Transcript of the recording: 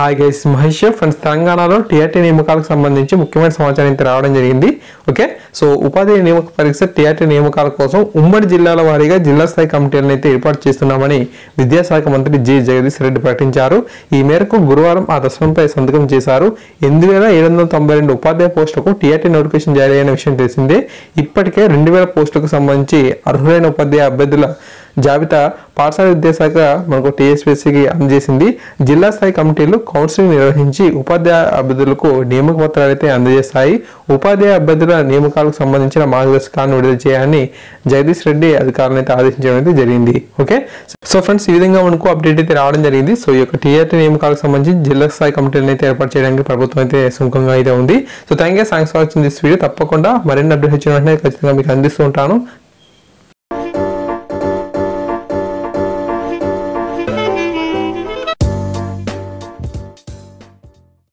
Hi guys Mahesh friends తెలంగాణలో TRT నియామకాలకు సంబంధించి ముఖ్యమైన సమాచారం అయితే రావడం జరిగింది. ఓకే సో ఉపాధి నియామక పరీక్ష టీఆర్టీ నియామకాల కోసం ఉమ్మడి జిల్లాల వారీగా జిల్లా స్థాయి కమిటీలను అయితే ఏర్పాటు చేస్తున్నామని విద్యాశాఖ మంత్రి జి. జగదీష్ రెడ్డి ప్రకటించారు. ఈ మేరకు గురువారం ఆ దశంపై సంతకం చేశారు. ఎనిమిది వేల ఏడు వందల తొంభై రెండు ఉపాధ్యాయ పోస్టులకు టీఆర్టీ నోటిఫికేషన్ జారీ అయిన విషయం తెలిసిందే. ఇప్పటికే రెండు వేల పోస్టులకు సంబంధించి అర్హులైన ఉపాధ్యాయ అభ్యర్థుల జాబితా పాఠశాల విద్యాశాఖ మనకు టీఎస్పీసీకి అందజేసింది. జిల్లా స్థాయి కమిటీలు కౌన్సిలింగ్ నిర్వహించి ఉపాధ్యాయ అభ్యర్థులకు నియామక పత్రాలు అయితే అందజేస్తాయి. ఉపాధ్యాయ అభ్యర్థుల నియామకాలకు సంబంధించిన మార్గదర్శకాలను విడుదల చేయాలని జగదీష్ రెడ్డి అధికారులను అయితే ఆదేశించడం అయితే జరిగింది. ఓకే? సో ఫ్రెండ్స్ ఈ విధంగా మనకు అప్డేట్ అయితే రావడం జరిగింది. సో ఈ యొక్క టీఆర్టీ నియామకాలకు సంబంధించి జిల్లా స్థాయి కమిటీలను అయితే ఏర్పాటు చేయడానికి ప్రభుత్వం అయితే సుముఖంగా అయితే ఉంది. So thank you thanks for watching this video. తప్పకుండా మరిన్ని అప్డేట్ వచ్చిన వెంటనే ఖచ్చితంగా మీకు అందిస్తూ ఉంటాను.